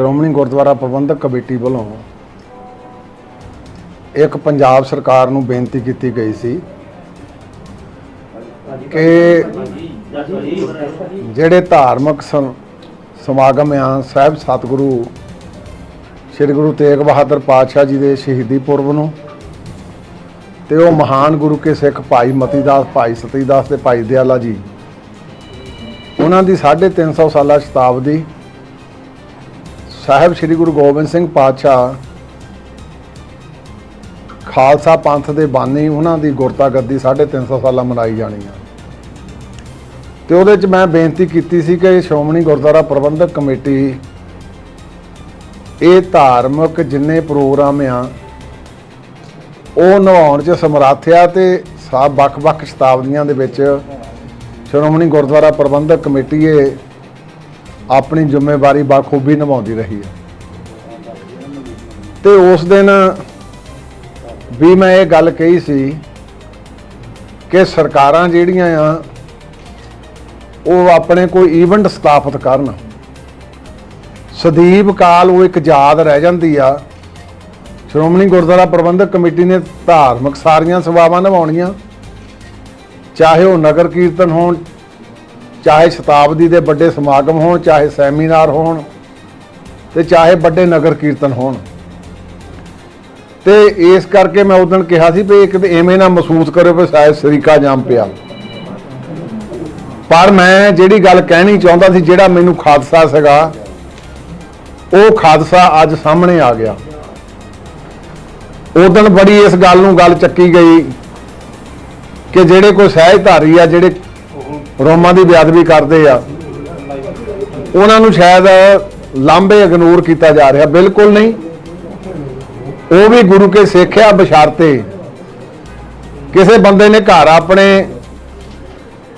ਸ਼੍ਰੋਮਣੀ ਗੁਰਦੁਆਰਾ ਪ੍ਰਬੰਧਕ committee ਵੱਲੋਂ ਇੱਕ ਪੰਜਾਬ ਸਰਕਾਰ ਨੂੰ ਬੇਨਤੀ ਕੀਤੀ ਗਈ ਸੀ ਕਿ ਜਿਹੜੇ ਧਾਰਮਿਕ ਸਮਾਗਮ ਆ, ਸਾਹਿਬ ਸਤਿਗੁਰੂ ਸ੍ਰੀ ਗੁਰੂ ਤੇਗ ਬਹਾਦਰ ਪਾਤਸ਼ਾਹ ਜੀ ਦੇ ਸ਼ਹੀਦੀ ਪੁਰਬ ਨੂੰ ਤੇ ਉਹ ਮਹਾਨ ਗੁਰੂ ਕੇ ਸਿੱਖ ਭਾਈ ਮਤੀਦਾਸ, ਭਾਈ ਸਤੀਦਾਸ ਤੇ ਭਾਈ ਦਿਆਲਾ ਜੀ, ਉਹਨਾਂ ਦੀ 350 ਸਾਲਾ ਸ਼ਤਾਬਦੀ ਸਾਹਿਬ ਸ੍ਰੀ ਗੁਰੂ ਗੋਬਿੰਦ ਸਿੰਘ ਪਾਤਸ਼ਾਹ ਖਾਲਸਾ ਪੰਥ ਦੇ ਬਾਨੀ ਉਹਨਾਂ ਦੀ ਗੁਰਤਾ ਗੱਦੀ 350 ਸਾਲਾਂ ਮਨਾਈ ਜਾਣੀ ਆ। ਤੇ ਉਹਦੇ ਚ ਮੈਂ ਬੇਨਤੀ ਕੀਤੀ ਸੀ ਕਿ ਸ਼੍ਰੋਮਣੀ ਗੁਰਦੁਆਰਾ ਪ੍ਰਬੰਧਕ ਕਮੇਟੀ ਇਹ ਧਾਰਮਿਕ ਜਿੰਨੇ ਪ੍ਰੋਗਰਾਮ ਆ, ਉਹ ਨਿਭਾਉਣ ਚ ਸਮਰੱਥ ਆ ਤੇ ਸਭ ਵੱਖ-ਵੱਖ ਸ਼ਤਾਬਦੀਆਂ ਦੇ ਵਿੱਚ ਸ਼੍ਰੋਮਣੀ ਗੁਰਦੁਆਰਾ ਪ੍ਰਬੰਧਕ ਕਮੇਟੀ ਇਹ ਆਪਣੀ ਜ਼ਿੰਮੇਵਾਰੀ ਬਾਖੂਬੀ ਨਿਭਾਉਂਦੀ ਰਹੀ ਹੈ। ਤੇ ਉਸ ਦਿਨ ਵੀ ਮੈਂ ਇਹ ਗੱਲ ਕਹੀ ਸੀ ਕਿ ਸਰਕਾਰਾਂ ਜਿਹੜੀਆਂ ਆ, ਉਹ ਆਪਣੇ ਕੋਈ ਇਵੈਂਟ ਸਥਾਪਿਤ ਕਰਨ। ਸਦੀਪ ਕਾਲ ਉਹ ਇੱਕ ਯਾਦ ਰਹਿ ਜਾਂਦੀ ਆ। ਸ਼੍ਰੋਮਣੀ ਗੁਰਦੁਆਰਾ ਪ੍ਰਬੰਧਕ ਕਮੇਟੀ ਨੇ ਧਾਰਮਿਕ ਸਾਰੀਆਂ ਸੇਵਾਵਾਂ ਨਿਭਾਉਣੀਆਂ। ਚਾਹੇ ਉਹ ਨਗਰ ਕੀਰਤਨ ਹੋਣ ਚਾਹੇ ਸ਼ਤਾਬਦੀ ਦੇ ਵੱਡੇ ਸਮਾਗਮ ਹੋਣ, ਚਾਹੇ ਸੈਮੀਨਾਰ ਹੋਣ ਤੇ ਚਾਹੇ ਵੱਡੇ ਨਗਰ ਕੀਰਤਨ ਹੋਣ। ਤੇ ਇਸ ਕਰਕੇ ਮੈਂ ਉਦੋਂ ਕਿਹਾ ਸੀ ਵੀ ਇੱਕ ਤੇ ਐਵੇਂ ਨਾ ਮਹਿਸੂਸ ਕਰਿਓ ਵੀ ਸ਼ਾਇਦ ਸਰੀਕਾ ਜਾਮ ਪਿਆ। ਪਰ ਮੈਂ ਜਿਹੜੀ ਗੱਲ ਕਹਿਣੀ ਚਾਹੁੰਦਾ ਸੀ, ਜਿਹੜਾ ਮੈਨੂੰ ਖਾਦਸਾ ਸੀਗਾ, ਉਹ ਖਾਦਸਾ ਅੱਜ ਸਾਹਮਣੇ ਆ ਗਿਆ। ਉਦੋਂ ਬੜੀ ਇਸ ਗੱਲ ਨੂੰ ਗੱਲ ਚੱਕੀ ਗਈ ਕਿ ਜਿਹੜੇ ਕੋਈ ਸਹਿਜਧਾਰੀ ਆ, ਜਿਹੜੇ ਰੋਮਾਂ ਦੀ ਬੇਅਦਬੀ ਕਰਦੇ ਆ। ਉਹਨਾਂ ਨੂੰ ਸ਼ਾਇਦ ਲਾਂਬੇ ਇਗਨੋਰ ਕੀਤਾ ਜਾ ਰਿਹਾ। ਬਿਲਕੁਲ ਨਹੀਂ। ਉਹ ਵੀ ਗੁਰੂ ਕੇ ਸਿੱਖਿਆ ਬਸ਼ਾਰਤੇ। ਕਿਸੇ ਬੰਦੇ ਨੇ ਘਰ ਆਪਣੇ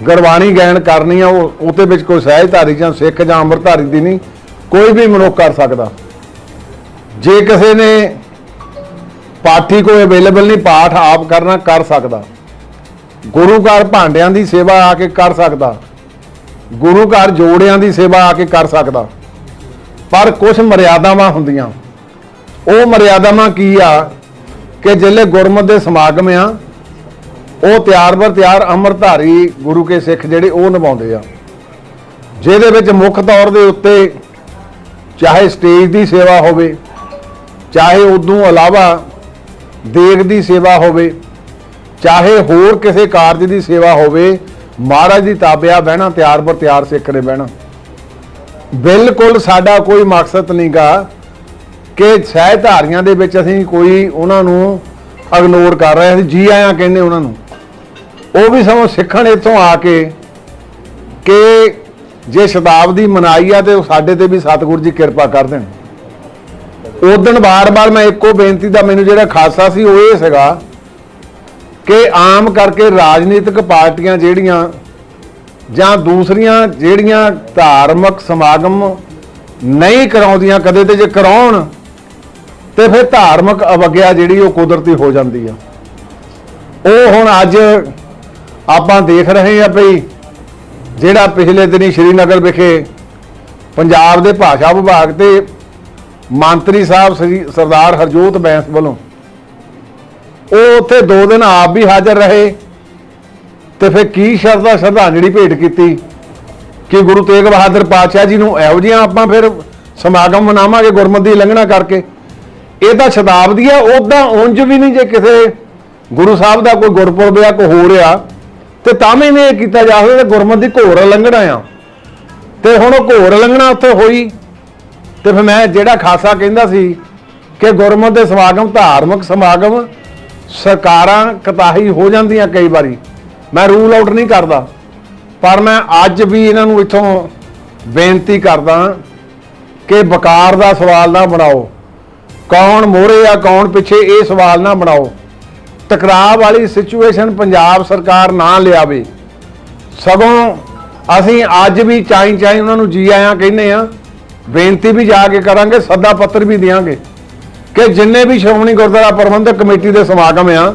ਗੁਰਬਾਣੀ ਗਾਇਨ ਕਰਨੀ ਆ, ਉਹ ਉਹਦੇ ਵਿੱਚ ਕੋਈ ਸਹਿਜਧਾਰੀ ਜਾਂ ਸਿੱਖ ਜਾਂ ਅੰਮ੍ਰਿਤਧਾਰੀ ਦੀ ਨਹੀਂ। ਕੋਈ ਵੀ ਮਨੁੱਖ ਕਰ ਸਕਦਾ। ਜੇ ਕਿਸੇ ਨੇ ਪਾਠੀ ਕੋਈ ਅਵੇਲੇਬਲ ਨਹੀਂ, ਪਾਠ ਆਪ ਕਰਨਾ, ਕਰ ਸਕਦਾ। ਗੁਰੂ ਘਰ ਭਾਂਡਿਆਂ ਦੀ ਸੇਵਾ ਆ ਕੇ ਕਰ ਸਕਦਾ। ਗੁਰੂ ਘਰ ਜੋੜਿਆਂ ਦੀ ਸੇਵਾ ਆ ਕੇ ਕਰ ਸਕਦਾ। ਪਰ ਕੁਝ ਮਰਿਆਦਾਵਾਂ ਹੁੰਦੀਆਂ। ਉਹ ਮਰਿਆਦਾਵਾਂ ਕੀ ਆ? ਕਿ ਜਿਹੜੇ ਗੁਰਮਤ ਦੇ ਸਮਾਗਮ ਆ, ਉਹ ਤਿਆਰ ਬਰ ਤਿਆਰ ਅੰਮ੍ਰਿਤਧਾਰੀ ਗੁਰੂ ਕੇ ਸਿੱਖ ਜਿਹੜੇ ਉਹ ਨਿਭਾਉਂਦੇ ਆ। ਜਿਹਦੇ ਵਿੱਚ ਮੁੱਖ ਤੌਰ ਦੇ ਉੱਤੇ ਚਾਹੇ ਸਟੇਜ ਦੀ ਸੇਵਾ ਹੋਵੇ, ਚਾਹੇ ਉਦੋਂ ਇਲਾਵਾ ਦੇਗ ਦੀ ਸੇਵਾ ਹੋਵੇ ਚਾਹੇ ਹੋਰ ਕਿਸੇ ਕਾਰਜ ਦੀ ਸੇਵਾ ਹੋਵੇ, ਮਹਾਰਾਜ ਦੀ ਤਾਬਿਆ ਬਹਿਣਾ ਤਿਆਰ ਬਰ ਤਿਆਰ ਸਿੱਖ ਨੇ ਬਹਿਣਾ। ਬਿਲਕੁਲ ਸਾਡਾ ਕੋਈ ਮਕਸਦ ਨਹੀਂਗਾ ਕਿ ਸਹਿਧਾਰੀਆਂ ਦੇ ਵਿੱਚ ਅਸੀਂ ਕੋਈ ਉਹਨਾਂ ਨੂੰ ਇਗਨੋਰ ਕਰ ਰਹੇ ਅਸੀਂ ਜੀ ਆਇਆਂ ਕਹਿੰਦੇ ਉਹਨਾਂ ਨੂੰ। ਉਹ ਵੀ ਸਮਾਂ ਸਿੱਖਣ ਇੱਥੋਂ ਆ ਕੇ ਕਿ ਜੇ ਸ਼ਤਾਬਦੀ ਮਨਾਈ ਆ ਤੇ ਉਹ ਸਾਡੇ ਤੇ ਵੀ ਸਤਿਗੁਰੂ ਜੀ ਕਿਰਪਾ ਕਰ ਦੇਣ। ਉਦੋਂ ਬਾਰ-ਬਾਰ ਮੈਂ ਇੱਕੋ ਬੇਨਤੀ ਦਾ ਮੈਨੂੰ ਜਿਹੜਾ ਖਾਸਾ ਸੀ ਉਹ ਇਹ ਸੀਗਾ ਕਿ ਆਮ ਕਰਕੇ ਰਾਜਨੀਤਿਕ ਪਾਰਟੀਆਂ ਜਿਹੜੀਆਂ ਜਾਂ ਦੂਸਰੀਆਂ ਜਿਹੜੀਆਂ ਧਾਰਮਿਕ ਸਮਾਗਮ ਨਹੀਂ ਕਰਾਉਂਦੀਆਂ, ਕਦੇ ਤੇ ਜੇ ਕਰਾਉਣ, ਤੇ ਫਿਰ ਧਾਰਮਿਕ ਅਵਗਿਆ ਜਿਹੜੀ ਉਹ ਕੁਦਰਤੀ ਹੋ ਜਾਂਦੀ ਆ। ਉਹ ਹੁਣ ਅੱਜ ਆਪਾਂ ਦੇਖ ਰਹੇ ਆ ਭਈ ਜਿਹੜਾ ਪਿਛਲੇ ਦਿਨੀ ਸ਼੍ਰੀਨਗਰ ਵਿਖੇ ਪੰਜਾਬ ਦੇ ਭਾਸ਼ਾ ਵਿਭਾਗ ਤੇ ਮੰਤਰੀ ਸਾਹਿਬ ਸ੍ਰੀ ਸਰਦਾਰ ਹਰਜੋਤ ਬੈਂਸ ਵੱਲੋਂ ਉਹ ਉੱਥੇ 2 ਦਿਨ ਆਪ ਵੀ ਹਾਜ਼ਰ ਰਹੇ ਤੇ ਫਿਰ ਕੀ ਸ਼ਰਧਾ ਸ਼ਰਧਾਂਜਲੀ ਭੇਟ ਕੀਤੀ ਕਿ ਗੁਰੂ ਤੇਗ ਬਹਾਦਰ ਪਾਤਸ਼ਾਹ ਜੀ ਨੂੰ ਇਹੋ ਜਿਹੀਆਂ ਆਪਾਂ ਫਿਰ ਸਮਾਗਮ ਮਨਾਵਾਂਗੇ, ਗੁਰਮਤਿ ਦੀ ਲੰਘਣਾ ਕਰਕੇ। ਇਹ ਤਾਂ ਸ਼ਤਾਬਦੀ ਆ ਉਦਾਂ ਉਂਝ ਵੀ ਨਹੀਂ ਜੇ ਕਿਸੇ ਗੁਰੂ ਸਾਹਿਬ ਦਾ ਕੋਈ ਗੁਰਪੁਰਬ ਆ, ਕੋਈ ਹੋ ਰਿਹਾ ਤੇ ਤਾਂ ਵੀ ਨਹੀਂ ਇਹ ਕੀਤਾ ਜਾ ਸਕਦਾ ਗੁਰਮਤਿ ਦੀ ਘੋਰ ਲੰਘਣਾ ਆ। ਤੇ ਹੁਣ ਉਹ ਘੋਰ ਲੰਘਣਾ ਉੱਥੇ ਹੋਈ, ਤੇ ਫਿਰ ਮੈਂ ਜਿਹੜਾ ਖਾਸਾ ਕਹਿੰਦਾ ਸੀ ਕਿ ਗੁਰਮਤਿ ਦੇ ਸਮਾਗਮ ਧਾਰਮਿਕ ਸਮਾਗਮ ਸਰਕਾਰਾਂ ਕਤਾਹੀ ਹੋ ਜਾਂਦੀਆਂ ਕਈ ਵਾਰੀ। ਮੈਂ ਰੂਲ ਆਊਟ ਨਹੀਂ ਕਰਦਾ। ਪਰ ਮੈਂ ਅੱਜ ਵੀ ਇਹਨਾਂ ਨੂੰ ਇੱਥੋਂ ਬੇਨਤੀ ਕਰਦਾ ਕਿ ਵਕਾਰ ਦਾ ਸਵਾਲ ਨਾ ਬਣਾਓ। ਕੌਣ ਮੋਹਰੇ ਆ, ਕੌਣ ਪਿੱਛੇ, ਇਹ ਸਵਾਲ ਨਾ ਬਣਾਓ। ਟਕਰਾਅ ਵਾਲੀ ਸਿਚੁਏਸ਼ਨ ਪੰਜਾਬ ਸਰਕਾਰ ਨਾ ਲਿਆਵੇ। ਸਗੋਂ ਅਸੀਂ ਅੱਜ ਵੀ ਚਾਈ ਚਾਈ ਉਹਨਾਂ ਨੂੰ ਜੀ ਆਇਆਂ ਕਹਿੰਦੇ ਆ। ਬੇਨਤੀ ਵੀ ਜਾ ਕੇ ਕਰਾਂਗੇ, ਸੱਦਾ ਪੱਤਰ ਵੀ ਦਿਆਂਗੇ। ਕਿ ਜਿੰਨੇ ਵੀ ਸ਼੍ਰੋਮਣੀ ਗੁਰਦੁਆਰਾ ਪ੍ਰਬੰਧਕ ਕਮੇਟੀ ਦੇ ਸਮਾਗਮ ਆ,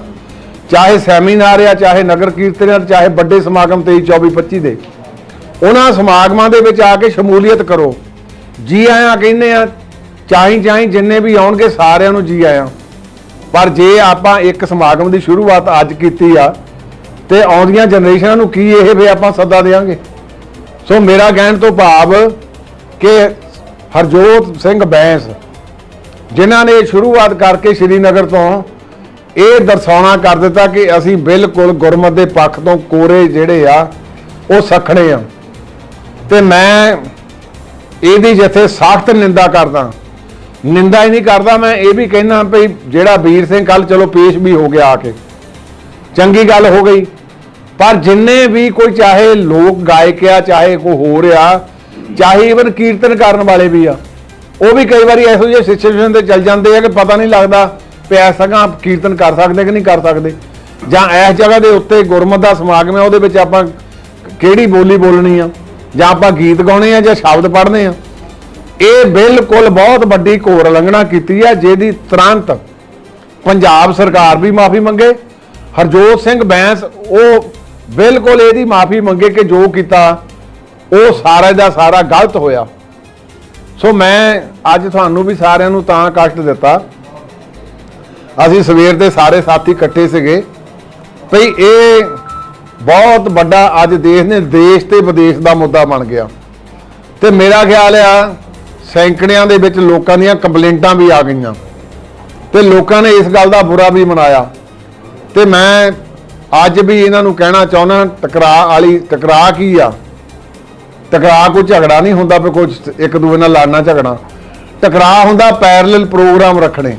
ਚਾਹੇ ਸੈਮੀਨਾਰ ਆ, ਚਾਹੇ ਨਗਰ ਕੀਰਤਨ ਆ, ਚਾਹੇ ਵੱਡੇ ਸਮਾਗਮ 23 24 25 ਦੇ, ਉਹਨਾਂ ਸਮਾਗਮਾਂ ਦੇ ਵਿੱਚ ਆ ਕੇ ਸ਼ਮੂਲੀਅਤ ਕਰੋ। ਜੀ ਆਇਆਂ ਕਹਿੰਦੇ ਆ, ਚਾਹੀ ਚਾਹੀ ਜਿੰਨੇ ਵੀ ਆਉਣਗੇ ਸਾਰਿਆਂ ਨੂੰ ਜੀ ਆਇਆਂ। ਪਰ ਜੇ ਆਪਾਂ ਇੱਕ ਸਮਾਗਮ ਦੀ ਸ਼ੁਰੂਆਤ ਅੱਜ ਕੀਤੀ ਆ, ਤੇ ਆਉਂਦੀਆਂ ਜਨਰੇਸ਼ਨਾਂ ਨੂੰ ਕੀ ਇਹ ਵੀ ਆਪਾਂ ਸੱਦਾ ਦੇਵਾਂਗੇ? ਸੋ ਮੇਰਾ ਕਹਿਣ ਤੋਂ ਭਾਵ ਕਿ ਹਰਜੋਤ ਸਿੰਘ ਬੈਂਸ ਜਿਨ੍ਹਾਂ ਨੇ ਸ਼ੁਰੂਆਤ ਕਰਕੇ ਸ਼੍ਰੀਨਗਰ ਤੋਂ ਇਹ ਦਰਸਾਉਣਾ ਕਰ ਦਿੱਤਾ ਕਿ ਅਸੀਂ ਬਿਲਕੁਲ ਗੁਰਮਤ ਦੇ ਪੱਖ ਤੋਂ ਕੋਰੇ ਜਿਹੜੇ ਆ, ਉਹ ਸਖਣੇ ਆ। ਤੇ ਮੈਂ ਇਹਦੀ ਜਿੱਥੇ ਸਖਤ ਨਿੰਦਾ ਕਰਦਾ, ਨਿੰਦਾ ਹੀ ਨਹੀਂ ਕਰਦਾ, ਮੈਂ ਇਹ ਵੀ ਕਹਿਣਾ ਭਈ ਜਿਹੜਾ ਵੀਰ ਸਿੰਘ ਕੱਲ ਚਲੋ ਪੇਸ਼ ਵੀ ਹੋ ਗਿਆ ਆ ਕੇ। ਚੰਗੀ ਗੱਲ ਹੋ ਗਈ। ਪਰ ਜਿੰਨੇ ਵੀ ਕੋਈ ਚਾਹੇ ਲੋਕ ਗਾਇਕ ਆ, ਚਾਹੇ ਕੋਈ ਹੋਰ ਆ, ਚਾਹੇ ਇਵਨ ਕੀਰਤਨ ਕਰਨ ਵਾਲੇ ਵੀ ਆ ਉਹ ਵੀ ਕਈ ਵਾਰੀ ਇਹੋ ਜਿਹੇ ਸਿਚੁਏਸ਼ਨ ਤੇ ਚੱਲ ਜਾਂਦੇ ਆ ਕਿ ਪਤਾ ਨਹੀਂ ਲੱਗਦਾ ਪਿਆ ਸਕਾਂ ਕੀਰਤਨ ਕਰ ਸਕਦੇ ਕਿ ਨਹੀਂ ਕਰ ਸਕਦੇ। ਜਾਂ ਇਸ ਜਗ੍ਹਾ ਦੇ ਉੱਤੇ ਗੁਰਮਤ ਦਾ ਸਮਾਗਮ ਹੈ, ਉਹਦੇ ਵਿੱਚ ਆਪਾਂ ਕਿਹੜੀ ਬੋਲੀ ਬੋਲਣੀ ਆ? ਜਾਂ ਆਪਾਂ ਗੀਤ ਗਾਉਣੇ ਆ ਜਾਂ ਸ਼ਬਦ ਪੜ੍ਹਨੇ ਆ? ਇਹ ਬਿਲਕੁਲ ਬਹੁਤ ਵੱਡੀ ਘੋਰ ਉਲੰਘਣਾ ਕੀਤੀ ਹੈ ਜਿਹਦੀ ਤੁਰੰਤ ਪੰਜਾਬ ਸਰਕਾਰ ਵੀ ਮਾਫੀ ਮੰਗੇ। ਹਰਜੋਤ ਸਿੰਘ ਬੈਂਸ, ਉਹ ਬਿਲਕੁਲ ਇਹਦੀ ਮਾਫੀ ਮੰਗੇ ਕਿ ਜੋ ਕੀਤਾ, ਉਹ ਸਾਰਾ ਦਾ ਸਾਰਾ ਗਲਤ ਹੋਇਆ। ਸੋ ਮੈਂ ਅੱਜ ਤੁਹਾਨੂੰ ਵੀ ਸਾਰਿਆਂ ਨੂੰ ਤਾਂ ਕਸ਼ਟ ਦਿੱਤਾ। ਅਸੀਂ ਸਵੇਰ ਦੇ ਸਾਰੇ ਸਾਥੀ ਇਕੱਠੇ ਸੀਗੇ। ਭਈ ਇਹ ਬਹੁਤ ਵੱਡਾ ਅੱਜ ਦੇਸ਼ ਨੇ ਦੇਸ਼ ਤੇ ਵਿਦੇਸ਼ ਦਾ ਮੁੱਦਾ ਬਣ ਗਿਆ। ਤੇ ਮੇਰਾ ਖਿਆਲ ਆ, ਸੈਂਕੜਿਆਂ ਦੇ ਵਿੱਚ ਲੋਕਾਂ ਦੀਆਂ ਕੰਪਲੇਂਟਾਂ ਵੀ ਆ ਗਈਆਂ। ਤੇ ਲੋਕਾਂ ਨੇ ਇਸ ਗੱਲ ਦਾ ਬੁਰਾ ਵੀ ਮਨਾਇਆ। ਤੇ ਮੈਂ ਅੱਜ ਵੀ ਇਹਨਾਂ ਨੂੰ ਕਹਿਣਾ ਚਾਹੁੰਦਾ ਟਕਰਾਅ ਵਾਲੀ ਟਕਰਾਅ ਕੀ ਆ? ਟਕਰਾਅ ਕੋਈ ਝਗੜਾ ਨਹੀਂ ਹੁੰਦਾ ਵੀ ਕੋਈ ਇੱਕ ਦੂਜੇ ਨਾਲ ਲੜਨਾ ਝਗੜਾ। ਟਕਰਾਅ ਹੁੰਦਾ ਪੈਰਲਲ ਪ੍ਰੋਗਰਾਮ ਰੱਖਣੇ।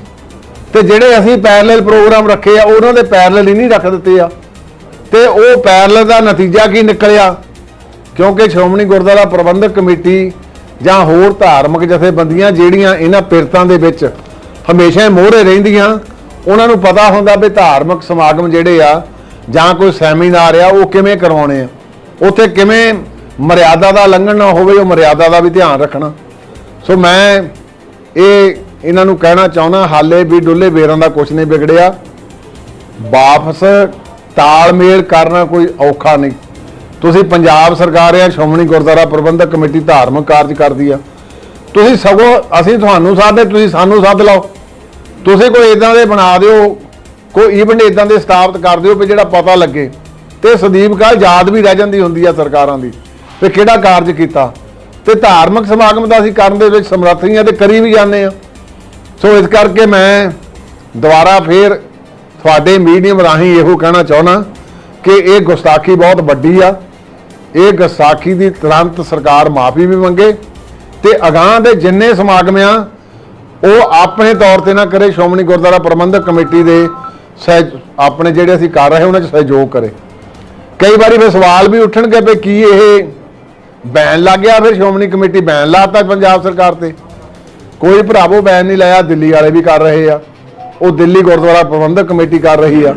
ਤੇ ਜਿਹੜੇ ਅਸੀਂ ਪੈਰਲਲ ਪ੍ਰੋਗਰਾਮ ਰੱਖੇ ਆ, ਉਹਨਾਂ ਦੇ ਪੈਰਲਲ ਹੀ ਨਹੀਂ ਰੱਖ ਦਿੱਤੇ ਆ। ਤੇ ਉਹ ਪੈਰਲਲ ਦਾ ਨਤੀਜਾ ਕੀ ਨਿਕਲਿਆ? ਕਿਉਂਕਿ ਸ਼੍ਰੋਮਣੀ ਗੁਰਦੁਆਰਾ ਪ੍ਰਬੰਧਕ ਕਮੇਟੀ ਜਾਂ ਹੋਰ ਧਾਰਮਿਕ ਜਥੇਬੰਦੀਆਂ ਜਿਹੜੀਆਂ ਇਹਨਾਂ ਪਿਰਤਾਂ ਦੇ ਵਿੱਚ ਹਮੇਸ਼ਾ ਹੀ ਮੋਹਰੇ ਰਹਿੰਦੀਆਂ, ਉਹਨਾਂ ਨੂੰ ਪਤਾ ਹੁੰਦਾ ਵੀ ਧਾਰਮਿਕ ਸਮਾਗਮ ਜਿਹੜੇ ਆ ਜਾਂ ਕੋਈ ਸੈਮੀਨਾਰ ਆ, ਉਹ ਕਿਵੇਂ ਕਰਵਾਉਣੇ ਆ। ਉੱਥੇ ਕਿਵੇਂ ਮਰਿਆਦਾ ਦਾ ਲੰਘਣ ਨਾ ਹੋਵੇ, ਉਹ ਮਰਿਆਦਾ ਦਾ ਵੀ ਧਿਆਨ ਰੱਖਣਾ। ਸੋ ਮੈਂ ਇਹ ਇਹਨਾਂ ਨੂੰ ਕਹਿਣਾ ਚਾਹੁੰਦਾ, ਹਾਲੇ ਵੀ ਡੁੱਲੇ ਬੇਰਾਂ ਦਾ ਕੁਝ ਨਹੀਂ ਵਿਗੜਿਆ। ਵਾਪਸ ਤਾਲਮੇਲ ਕਰਨਾ ਕੋਈ ਔਖਾ ਨਹੀਂ। ਤੁਸੀਂ ਪੰਜਾਬ ਸਰਕਾਰ ਜਾਂ ਸ਼੍ਰੋਮਣੀ ਗੁਰਦੁਆਰਾ ਪ੍ਰਬੰਧਕ ਕਮੇਟੀ ਧਾਰਮਿਕ ਕਾਰਜ ਕਰਦੀ ਆ। ਤੁਸੀਂ ਸਗੋਂ, ਅਸੀਂ ਤੁਹਾਨੂੰ ਸਾਧੇ ਤੁਸੀਂ ਸਾਨੂੰ ਸੱਦ ਲਓ। ਤੁਸੀਂ ਕੋਈ ਇਦਾਂ ਦੇ ਬਣਾ ਦਿਓ, ਕੋਈ ਇਵੈਂਟ ਇਦਾਂ ਦੇ ਸਥਾਪਿਤ ਕਰ ਦਿਓ ਵੀ ਜਿਹੜਾ ਪਤਾ ਲੱਗੇ। ਤੇ ਸਦੀਪ ਕਾਲ ਯਾਦ ਵੀ ਰਹਿ ਜਾਂਦੀ ਹੁੰਦੀ ਆ ਸਰਕਾਰਾਂ ਦੀ। ਤੇ ਕਿਹੜਾ ਕਾਰਜ ਕੀਤਾ? ਤੇ ਧਾਰਮਿਕ ਸਮਾਗਮ ਦਾ ਅਸੀਂ ਕਰਨ ਦੇ ਵਿੱਚ ਸਮਰੱਥੀਆਂ ਤੇ ਕਰੀ ਵੀ ਜਾਂਦੇ ਆ ਸੋ ਇਸ ਕਰਕੇ ਮੈਂ ਦੁਬਾਰਾ ਫੇਰ ਤੁਹਾਡੇ ਮੀਡੀਅਮ ਰਾਹੀਂ ਇਹੋ ਕਹਿਣਾ ਚਾਹੁੰਦਾ ਕਿ ਇਹ ਗੁਸਤਾਖੀ ਬਹੁਤ ਵੱਡੀ ਆ। ਇਹ ਗੁਸਤਾਖੀ ਦੀ ਤੁਰੰਤ ਸਰਕਾਰ ਮਾਫੀ ਵੀ ਮੰਗੇ ਤੇ ਅਗਾਹ ਦੇ ਜਿੰਨੇ ਸਮਾਗਮ ਆ, ਉਹ ਆਪਣੇ ਤੌਰ ਤੇ ਨਾ ਕਰੇ, ਸ਼੍ਰੋਮਣੀ ਗੁਰਦੁਆਰਾ ਪ੍ਰਬੰਧਕ ਕਮੇਟੀ ਦੇ ਸਹਿ, ਆਪਣੇ ਜਿਹੜੇ ਅਸੀਂ ਕਰ ਰਹੇ ਉਹਨਾਂ 'ਚ ਸਹਿਯੋਗ ਕਰੇ। ਕਈ ਵਾਰੀ ਫਿਰ ਸਵਾਲ ਵੀ ਉੱਠਣਗੇ ਵੀ ਕੀ ਇਹ ਬੈਨ ਲੱਗ ਗਿਆ, ਫਿਰ ਸ਼੍ਰੋਮਣੀ ਕਮੇਟੀ ਬੈਨ ਲਾਤਾ ਪੰਜਾਬ ਸਰਕਾਰ ਤੇ। ਕੋਈ ਭਰਾਵੋ ਬੈਨ ਨਹੀਂ ਲਾਇਆ, ਦਿੱਲੀ ਵਾਲੇ ਵੀ ਕਰ ਰਹੇ ਆ। ਉਹ ਦਿੱਲੀ ਗੁਰਦੁਆਰਾ ਪ੍ਰਬੰਧਕ ਕਮੇਟੀ ਕਰ ਰਹੀ ਆ।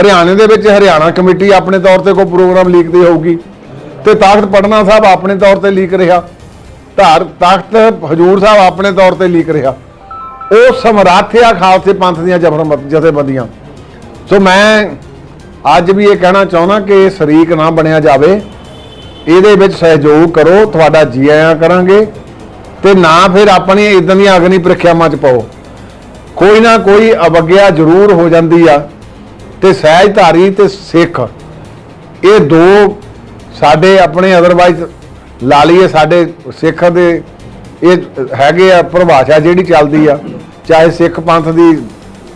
ਹਰਿਆਣੇ ਦੇ ਵਿੱਚ ਹਰਿਆਣਾ ਕਮੇਟੀ ਆਪਣੇ ਤੌਰ ਤੇ ਕੋਈ ਪ੍ਰੋਗਰਾਮ ਲੀਕਦੀ ਹੋਊਗੀ। ਤੇ ਤਾਕਤ ਪਟਨਾ ਸਾਹਿਬ ਆਪਣੇ ਤੌਰ ਤੇ ਲੀਕ ਰਿਹਾ। ਧਾਰ, ਤਾਕਤ ਹਜੂਰ ਸਾਹਿਬ ਆਪਣੇ ਤੌਰ ਤੇ ਲੀਕ ਰਿਹਾ। ਉਹ ਸਮਰੱਥ ਆ ਖਾਲਸੇ ਪੰਥ ਦੀਆਂ ਜਬਰਮਤ ਜਥੇਬੰਦੀਆਂ। ਸੋ ਮੈਂ ਅੱਜ ਵੀ ਇਹ ਕਹਿਣਾ ਚਾਹੁੰਦਾ ਕਿ ਇਹ ਸ਼ਰੀਕ ਨਾ ਬਣਿਆ ਜਾਵੇ। ਇਹਦੇ ਵਿੱਚ ਸਹਿਯੋਗ ਕਰੋ, ਤੁਹਾਡਾ ਜੀ ਆਇਆਂ ਕਰਾਂਗੇ ਤੇ ਨਾ ਫਿਰ ਆਪਣੀਆਂ ਇਦਾਂ ਦੀਆਂ ਅਗਨੀ ਪ੍ਰੀਖਿਆਵਾਂ ਚ ਪਾਓ। ਕੋਈ ਨਾ ਕੋਈ ਅਵਗਿਆ ਜ਼ਰੂਰ ਹੋ ਜਾਂਦੀ ਆ ਤੇ ਸਹਿਜਧਾਰੀ ਤੇ ਸਿੱਖ। ਇਹ ਦੋ ਸਾਡੇ ਆਪਣੇ ਅਦਰਵਾਈਜ਼ ਲਾ ਲਈਏ ਸਾਡੇ ਸਿੱਖ ਦੇ ਇਹ ਹੈਗੇ ਆ ਪਰਿਭਾਸ਼ਾ ਜਿਹੜੀ ਚੱਲਦੀ ਆ। ਚਾਹੇ ਸਿੱਖ ਪੰਥ ਦੀ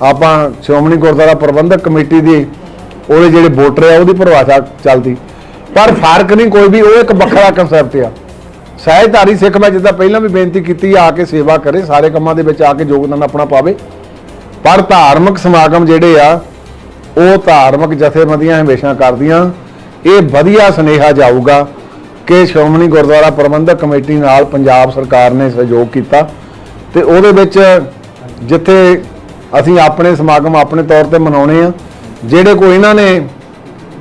ਆਪਾਂ ਸ਼੍ਰੋਮਣੀ ਗੁਰਦੁਆਰਾ ਪ੍ਰਬੰਧਕ ਕਮੇਟੀ ਦੀ ਉਹਦੇ ਜਿਹੜੇ ਵੋਟਰ ਆ ਉਹਦੀ ਪਰਿਭਾਸ਼ਾ ਚੱਲਦੀ। ਪਰ ਫ਼ਰਕ ਨਹੀਂ ਕੋਈ ਵੀ, ਉਹ ਇੱਕ ਵੱਖਰਾ ਕਨਸੈਪਟ ਆ। ਸਹਿਜਧਾਰੀ ਸਿੱਖ ਮੈਂ ਜਿੱਦਾਂ ਪਹਿਲਾਂ ਵੀ ਬੇਨਤੀ ਕੀਤੀ ਆ ਕੇ ਸੇਵਾ ਕਰੇ, ਸਾਰੇ ਕੰਮਾਂ ਦੇ ਵਿੱਚ ਆ ਕੇ ਯੋਗਦਾਨ ਆਪਣਾ ਪਾਵੇ। ਪਰ ਧਾਰਮਿਕ ਸਮਾਗਮ ਜਿਹੜੇ ਆ, ਉਹ ਧਾਰਮਿਕ ਜਥੇਬੰਦੀਆਂ ਹਮੇਸ਼ਾ ਕਰਦੀਆਂ। ਇਹ ਵਧੀਆ ਸੁਨੇਹਾ ਜਾਊਗਾ ਕਿ ਸ਼੍ਰੋਮਣੀ ਗੁਰਦੁਆਰਾ ਪ੍ਰਬੰਧਕ ਕਮੇਟੀ ਨਾਲ ਪੰਜਾਬ ਸਰਕਾਰ ਨੇ ਸਹਿਯੋਗ ਕੀਤਾ ਤੇ ਉਹਦੇ ਵਿੱਚ ਜਿੱਥੇ ਅਸੀਂ ਆਪਣੇ ਸਮਾਗਮ ਆਪਣੇ ਤੌਰ ਤੇ ਮਨਾਉਣੇ ਆ, ਜਿਹੜੇ ਕੋਈ ਇਹਨਾਂ ਨੇ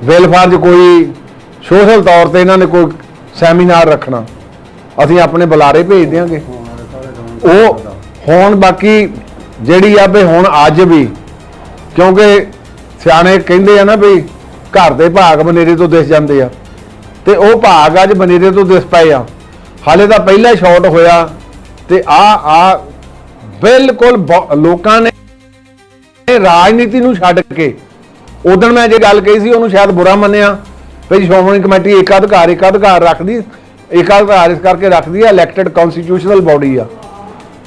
ਵੈਲਫੇਅਰ 'ਚ ਕੋਈ ਸੋਸ਼ਲ ਤੌਰ ਤੇ ਇਹਨਾਂ ਨੇ ਕੋਈ ਸੈਮੀਨਾਰ ਰੱਖਣਾ। ਅਸੀਂ ਆਪਣੇ ਬੁਲਾਰੇ ਭੇਜ ਦਿਆਂਗੇ। ਉਹ ਹੁਣ ਬਾਕੀ ਜਿਹੜੀ ਆ ਵੀ ਹੁਣ ਅੱਜ ਵੀ, ਕਿਉਂਕਿ ਸਿਆਣੇ ਕਹਿੰਦੇ ਆ ਨਾ ਵੀ ਘਰ ਦੇ ਭਾਗ ਬਨੇਰੇ ਤੋਂ ਦਿਸ ਜਾਂਦੇ ਆ। ਤੇ ਉਹ ਭਾਗ ਅੱਜ ਬਨੇਰੇ ਤੋਂ ਦਿਸ ਪਏ ਆ। ਹਾਲੇ ਤਾਂ ਪਹਿਲਾ ਸ਼ਾਟ ਹੋਇਆ ਤੇ ਆ ਆ ਬਿਲਕੁਲ ਬਹੁ- ਲੋਕਾਂ ਨੇ ਰਾਜਨੀਤੀ ਨੂੰ ਛੱਡ ਕੇ। ਉਦੋਂ ਮੈਂ ਜੇ ਗੱਲ ਕਹੀ ਸੀ, ਉਹਨੂੰ ਸ਼ਾਇਦ ਬੁਰਾ ਮੰਨਿਆ। ਵੀ ਸ਼੍ਰੋਮਣੀ ਕਮੇਟੀ ਏਕਾ ਅਧਿਕਾਰ ਏਕਾ ਅਧਿਕਾਰ ਰੱਖਦੀ ਏਕਾ ਅਧਿਕਾਰ ਇਸ ਕਰਕੇ ਰੱਖਦੀ ਹੈ ਇਲੈਕਟਡ ਕਨਸਟੀਟਿਊਸ਼ਨਲ ਬਾਡੀ ਆ।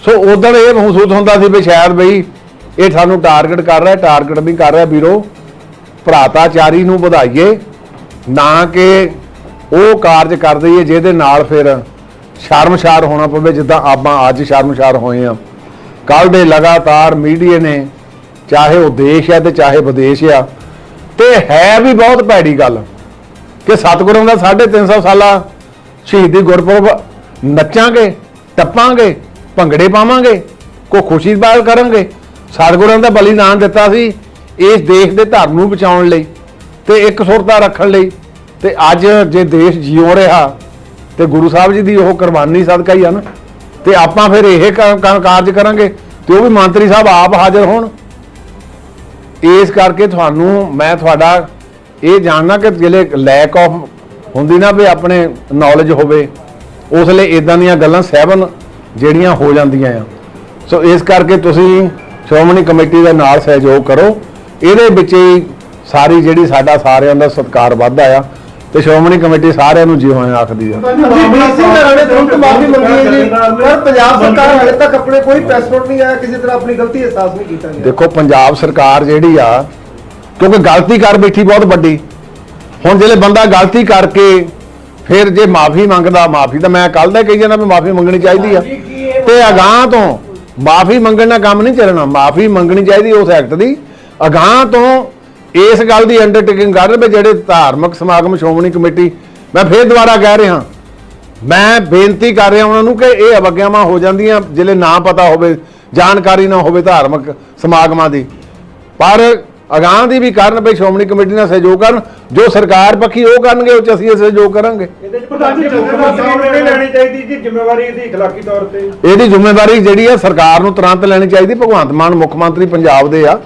ਸੋ ਉਦੋਂ ਇਹ ਮਹਿਸੂਸ ਹੁੰਦਾ ਸੀ ਵੀ ਸ਼ਾਇਦ ਬਈ ਇਹ ਸਾਨੂੰ ਟਾਰਗੇਟ ਕਰ ਰਿਹਾ ਟਾਰਗੇਟ ਨਹੀਂ ਕਰ ਰਿਹਾ ਵੀਰੋ। ਭਰਾਤਾਚਾਰੀ ਨੂੰ ਵਧਾਈਏ, ਨਾ ਕਿ ਉਹ ਕਾਰਜ ਕਰ ਦਈਏ ਜਿਹਦੇ ਨਾਲ ਫਿਰ ਸ਼ਰਮਸ਼ਾਰ ਹੋਣਾ ਪਵੇ, ਜਿੱਦਾਂ ਆਪਾਂ ਅੱਜ ਸ਼ਰਮਸ਼ਾਰ ਹੋਏ ਆ ਕੱਲ ਦੇ ਲਗਾਤਾਰ ਮੀਡੀਆ ਨੇ, ਚਾਹੇ ਉਹ ਦੇਸ਼ ਹੈ ਤੇ ਚਾਹੇ ਵਿਦੇਸ਼ ਆ, ਤੇ ਹੈ ਵੀ ਬਹੁਤ ਭੈੜੀ ਗੱਲ। ਕਿ ਸਤਿਗੁਰਾਂ ਦਾ 350 ਸਾਲਾ ਸ਼ਹੀਦੀ ਗੁਰਪੁਰਬ ਨੱਚਾਂਗੇ, ਟੱਪਾਂਗੇ, ਭੰਗੜੇ ਪਾਵਾਂਗੇ, ਕੋ ਖੁਸ਼ੀ ਬਾਲ ਕਰਾਂਗੇ। ਸਤਿਗੁਰਾਂ ਦਾ ਬਲੀਦਾਨ ਦਿੱਤਾ ਸੀ ਇਸ ਦੇਸ਼ ਦੇ ਧਰਮ ਨੂੰ ਬਚਾਉਣ ਲਈ ਤੇ ਇੱਕ ਸੁਰਤਾ ਰੱਖਣ ਲਈ। ਤੇ ਅੱਜ ਜੇ ਦੇਸ਼ ਜਿਉ ਰਿਹਾ, ਤੇ ਗੁਰੂ ਸਾਹਿਬ ਜੀ ਦੀ ਉਹ ਕੁਰਬਾਨੀ ਸਦਕਾ ਹੀ ਆ ਨਾ। ਤੇ ਆਪਾਂ ਫਿਰ ਇਹ ਕ- ਕਾਰਜ ਕਰਾਂਗੇ ਤੇ ਉਹ ਵੀ ਮੰਤਰੀ ਸਾਹਿਬ ਆਪ ਹਾਜ਼ਰ ਹੋਣ। ਇਸ ਕਰਕੇ ਤੁਹਾਨੂੰ ਮੈਂ ਤੁਹਾਡਾ ਇਹ ਜਾਣਨਾ ਕਿ ਜਿਹੜੇ ਲੈਕ ਆਫ ਹੁੰਦੀ ਨਾ ਵੀ ਆਪਣੇ ਨੌਲੇਜ ਹੋਵੇ ਉਸ ਲਈ ਇਦਾਂ ਦੀਆਂ ਗੱਲਾਂ ਸਹਿਬਨ ਜਿਹੜੀਆਂ ਹੋ ਜਾਂਦੀਆਂ ਆ। ਸੋ ਇਸ ਕਰਕੇ ਤੁਸੀਂ ਸ਼੍ਰੋਮਣੀ ਕਮੇਟੀ ਦੇ ਨਾਲ ਸਹਿਯੋਗ ਕਰੋ। ਇਹਦੇ ਵਿੱਚ ਹੀ ਸਾਰੀ ਜਿਹੜੀ ਸਾਡਾ ਸਾਰਿਆਂ ਦਾ ਸਤਿਕਾਰ ਵੱਧਦਾ ਆ ਤੇ ਸ਼੍ਰੋਮਣੀ ਕਮੇਟੀ ਸਾਰਿਆਂ ਨੂੰ ਜੀ ਹੋਏ ਆਖਦੀ ਆ। ਵੀਰ ਸਿੰਘ ਰਾਣਾ ਨੇ ਤੁਰੰਤ ਮਾਫੀ ਮੰਗੀ ਹੈ ਜੀ। ਪਰ ਪੰਜਾਬ ਸਰਕਾਰ ਹਾਲੇ ਤੱਕ ਆਪਣੇ ਕੋਈ ਪ੍ਰੈਸ ਨੋਟ ਨਹੀਂ ਆਇਆ ਕਿਸੇ ਤਰ੍ਹਾਂ ਆਪਣੀ ਗਲਤੀ ਅਹਿਸਾਸ ਨਹੀਂ ਕੀਤਾ ਗਿਆ। ਦੇਖੋ ਪੰਜਾਬ ਸਰਕਾਰ ਜਿਹੜੀ ਆ ਕਿਉਂਕਿ ਗਲਤੀ ਕਰ ਬੈਠੀ ਬਹੁਤ ਵੱਡੀ। ਹੁਣ ਜਿਹੜੇ ਬੰਦਾ ਗਲਤੀ ਕਰਕੇ ਫਿਰ ਜੇ ਮਾਫੀ ਮੰਗਦਾ ਮਾਫੀ ਤਾਂ ਮੈਂ ਕੱਲ ਦਾ ਕਹੀ ਜਾਂਦਾ ਵੀ ਮਾਫੀ ਮੰਗਣੀ ਚਾਹੀਦੀ ਆ। ਤੇ ਅਗਾਹ ਤੋਂ ਮਾਫੀ ਮੰਗਣ ਨਾਲ ਕੰਮ ਨਹੀਂ ਚੱਲਣਾ। ਮਾਫੀ ਮੰਗਣੀ ਚਾਹੀਦੀ ਉਸ ਐਕਟ ਦੀ। ਅਗਾਹ ਤੋਂ ਇਸ ਗੱਲ ਦੀ ਅੰਡਰਟੇਕਿੰਗ ਕਰ ਰਹੇ ਜਿਹੜੇ ਧਾਰਮਿਕ ਸਮਾਗਮ ਸ਼੍ਰੋਮਣੀ ਕਮੇਟੀ ਮੈਂ ਫੇਰ ਦੁਬਾਰਾ ਕਹਿ ਰਿਹਾ। ਮੈਂ ਬੇਨਤੀ ਕਰ ਰਿਹਾ ਉਹਨਾਂ ਨੂੰ ਕਿ ਇਹ ਅਵਗਿਆਵਾਂ ਹੋ ਜਾਂਦੀਆਂ ਜਿਹੜੇ ਨਾ ਪਤਾ ਹੋਵੇ ਜਾਣਕਾਰੀ ਨਾ ਹੋਵੇ ਧਾਰਮਿਕ ਸਮਾਗਮਾਂ ਦੀ। ਪਰ ਅਗਾਂਹ ਦੀ ਵੀ ਕਰਨ ਵੀ ਸ਼੍ਰੋਮਣੀ ਕਮੇਟੀ ਨਾਲ ਸਹਿਯੋਗ ਕਰਨ ਜੋ ਸਰਕਾਰ ਪੱਖੀ ਉਹ ਕਰਨਗੇ ਉਹ ਚ ਅਸੀਂ ਸਹਿਯੋਗ ਕਰਾਂਗੇ ਇਹਦੇ ਚ ਪ੍ਰਧਾਨ ਜੀ ਜ਼ਿੰਮੇਵਾਰੀ ਨਹੀਂ ਲੈਣੀ ਚਾਹੀਦੀ ਜੀ ਜ਼ਿੰਮੇਵਾਰੀ ਇਹਦੀ اخلاقی ਤੌਰ ਤੇ ਇਹਦੀ ਜ਼ਿੰਮੇਵਾਰੀ ਜਿਹੜੀ ਆ ਸਰਕਾਰ ਨੂੰ ਤੁਰੰਤ ਲੈਣੀ ਚਾਹੀਦੀ ਭਗਵੰਤ ਮਾਨ ਮੁੱਖ ਮੰਤਰੀ ਪੰਜਾਬ ਦੇ ਆ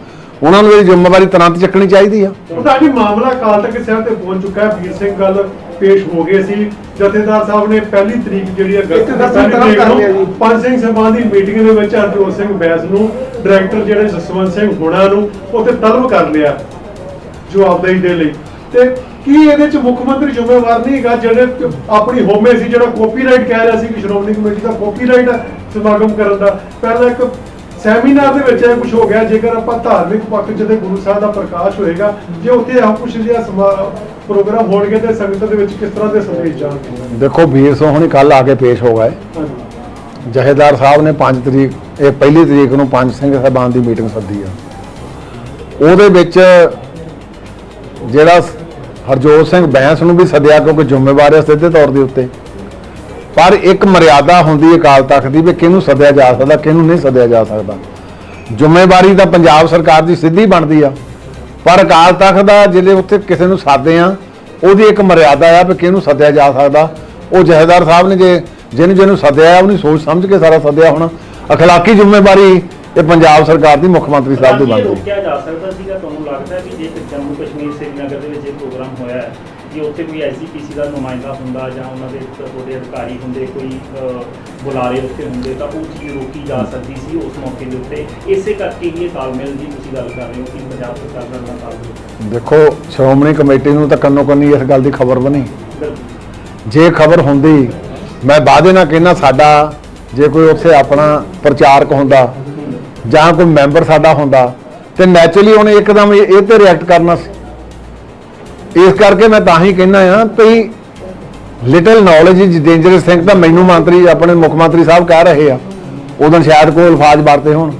ਉਹਨਾਂ ਨੂੰ ਇਹਦੀ ਜ਼ਿੰਮੇਵਾਰੀ ਤੁਰੰਤ ਚੱਕਣੀ ਚਾਹੀਦੀ ਆ। ਉਹਦਾ ਜੀ ਮਾਮਲਾ ਅਕਾਲ ਤਖਤ ਸਾਹਿਬ ਤੇ ਪਹੁੰਚ ਚੁੱਕਾ ਹੈ। ਵੀਰ ਸਿੰਘ ਗੱਲ ਪੇਸ਼ ਹੋ ਗਏ ਸੀ। ਜਥੇਦਾਰ ਸਾਹਿਬ ਨੇ ਪਹਿਲੀ ਤਰੀਕ ਜਿਹੜੀ ਹੈ ਜੀ। ਪੰਜ ਸਿੰਘ ਸਭਾ ਦੀ ਮੀਟਿੰਗ ਦੇ ਵਿੱਚ ਹਰਜੋਤ ਸਿੰਘ ਬੈਸ ਨੂੰ ਡਾਇਰੈਕਟਰ ਜਿਹੜੇ ਜਸਵੰਤ ਸਿੰਘ ਹੁਣਾ ਨੂੰ ਉੱਥੇ ਤਲਬ ਕਰ ਲਿਆ ਜਵਾਬਦੇਹੀ ਦੇ ਲਈ। ਤੇ ਕੀ ਇਹਦੇ ਚ ਮੁੱਖ ਮੰਤਰੀ ਜ਼ਿੰਮੇਵਾਰ ਨਹੀਂ ਹੈਗਾ? ਜਿਹੜੇ ਆਪਣੀ ਹੋਮੇ ਸੀ ਜਿਹੜਾ ਕਾਪੀਰਾਈਟ ਕਹਿ ਰਿਹਾ ਸੀ ਕਿ ਸ਼੍ਰੋਮਣੀ ਕਮੇਟੀ ਦਾ ਕਾਪੀਰਾਈਟ ਸਮਾਗਮ ਕਰਨ ਦਾ। ਪਹਿਲਾਂ ਇੱਕ ਸੈਮੀਨਾਰ ਦੇ ਵਿੱਚ ਇਹ ਕੁਝ ਹੋ ਗਿਆ ਜੇਕਰ ਆਪਾਂ ਧਾਰਮਿਕ ਪੱਖ ਜਿਹਦੇ ਗੁਰੂ ਸਾਹਿਬ ਦਾ ਪ੍ਰਕਾਸ਼ ਹੋਏਗਾ ਜੇ ਉੱਥੇ ਆ ਕੁਝ ਜਿਹਾ ਪ੍ਰੋਗਰਾਮ ਹੋਣਗੇ ਤੇ ਸੰਗਤ ਦੇ ਵਿੱਚ ਕਿਸ ਤਰ੍ਹਾਂ ਦੇ ਸੰਦੇਸ਼ ਜਾਣਗੇ? ਦੇਖੋ ਵੀਰ ਸੋਹਣੀ ਕੱਲ ਆ ਕੇ ਪੇਸ਼ ਹੋ ਗਏ। ਜਹੇਦਾਰ ਸਾਹਿਬ ਨੇ 5 ਤਰੀਕ ਇਹ ਪਹਿਲੀ ਤਰੀਕ ਨੂੰ ਪੰਜ ਸਿੰਘ ਸਾਹਿਬਾਨ ਦੀ ਮੀਟਿੰਗ ਸੱਦੀ ਆ। ਉਹਦੇ ਵਿੱਚ ਜਿਹੜਾ ਹਰਜੋਤ ਸਿੰਘ ਬੈਂਸ ਨੂੰ ਵੀ ਸੱਦਿਆ ਕਿਉਂਕਿ ਜ਼ਿੰਮੇਵਾਰ ਹੈ ਸਿੱਧੇ ਤੌਰ ਦੇ ਉੱਤੇ। ਪਰ ਇੱਕ ਮਰਿਆਦਾ ਹੁੰਦੀ ਹੈ ਅਕਾਲ ਤਖਤ ਦੀ ਵੀ ਕਿਹਨੂੰ ਸੱਦਿਆ ਜਾ ਸਕਦਾ, ਕਿਹਨੂੰ ਨਹੀਂ ਸੱਦਿਆ ਜਾ ਸਕਦਾ। ਜ਼ਿੰਮੇਵਾਰੀ ਤਾਂ ਪੰਜਾਬ ਸਰਕਾਰ ਦੀ ਸਿੱਧੀ ਬਣਦੀ ਆ। ਪਰ ਅਕਾਲ ਤਖਤ ਦਾ ਜਿਹੜੇ ਉੱਥੇ ਕਿਸੇ ਨੂੰ ਸਾਦੇ ਆ, ਉਹਦੀ ਇੱਕ ਮਰਿਆਦਾ ਆ ਵੀ ਕਿਹਨੂੰ ਸੱਦਿਆ ਜਾ ਸਕਦਾ। ਉਹ ਜਹੇਦਾਰ ਸਾਹਿਬ ਨੇ ਜੇ ਜਿਹਨੂੰ ਜਿਹਨੂੰ ਸੱਦਿਆ ਆ ਉਹਨੇ ਸੋਚ ਸਮਝ ਕੇ ਸਾਰਾ ਸੱਦਿਆ ਹੋਣਾ। ਅਖਲਾਕੀ ਜ਼ਿੰਮੇਵਾਰੀ ਇਹ ਪੰਜਾਬ ਸਰਕਾਰ ਦੀ ਮੁੱਖ ਮੰਤਰੀ ਸਾਹਿਬ ਦੀ ਕੀ ਬਣਦੀ ਰੋਕਿਆ ਜਾ ਸਕਦਾ ਸੀਗਾ, ਤੁਹਾਨੂੰ ਲੱਗਦਾ ਹੈ ਜੇ ਜੰਮੂ ਕਸ਼ਮੀਰ ਸ੍ਰੀਨਗਰ ਦੇ ਵਿੱਚ ਇਹ ਪ੍ਰੋਗਰਾਮ ਹੋਇਆ ਹੈ ਜੇ ਉੱਥੇ ਕੋਈ ਐਸਜੀਪੀਸੀ ਦਾ ਨੁਮਾਇੰਦਾ ਹੁੰਦਾ ਜਾਂ ਉਹਨਾਂ ਦੇ ਵੱਡੇ ਅਧਿਕਾਰੀ ਹੁੰਦੇ ਕੋਈ ਬੁਲਾਰੇ ਉੱਥੇ ਹੁੰਦੇ ਤਾਂ ਉਹ ਚੀਜ਼ ਰੋਕੀ ਜਾ ਸਕਦੀ ਸੀ ਉਸ ਮੌਕੇ ਦੇ ਉੱਤੇ ਇਸੇ ਕਰਕੇ ਹੀ ਇਹ ਤਾਲਮੇਲ ਦੀ ਤੁਸੀਂ ਗੱਲ ਕਰ ਰਹੇ ਹੋ ਕਿ ਪੰਜਾਬ ਸਰਕਾਰ ਦਾ ਨਾਲ ਤਾਲਮੇਲ ਦੇਖੋ ਸ਼੍ਰੋਮਣੀ ਕਮੇਟੀ ਨੂੰ ਤਾਂ ਕੰਨੋ ਕੰਨੀ ਇਸ ਗੱਲ ਦੀ ਖਬਰ ਬਣੀ। ਜੇ ਖਬਰ ਹੁੰਦੀ ਮੈਂ ਵਾਅਦੇ ਨਾਲ ਕਹਿਣਾ ਸਾਡਾ ਜੇ ਕੋਈ ਉੱਥੇ ਆਪਣਾ ਪ੍ਰਚਾਰਕ ਹੁੰਦਾ ਜਾਂ ਕੋਈ ਮੈਂਬਰ ਸਾਡਾ ਹੁੰਦਾ ਤੇ ਨੈਚੁਰਲੀ ਉਹਨੇ ਇੱਕਦਮ ਇਹ ਤੇ ਰਿਐਕਟ ਕਰਨਾ ਸੀ। ਇਸ ਕਰਕੇ ਮੈਂ ਤਾਂ ਹੀ ਕਹਿਣਾ ਆ ਵੀ little knowledge is dangerous thing ਤਾਂ ਮੈਨੂੰ ਮੰਤਰੀ ਆਪਣੇ ਮੁੱਖ ਮੰਤਰੀ ਸਾਹਿਬ ਕਹਿ ਰਹੇ ਆ। ਉਦੋਂ ਸ਼ਾਇਦ ਕੋਈ ਅਲਫਾਜ਼ ਵਰਤੇ ਹੋਣ।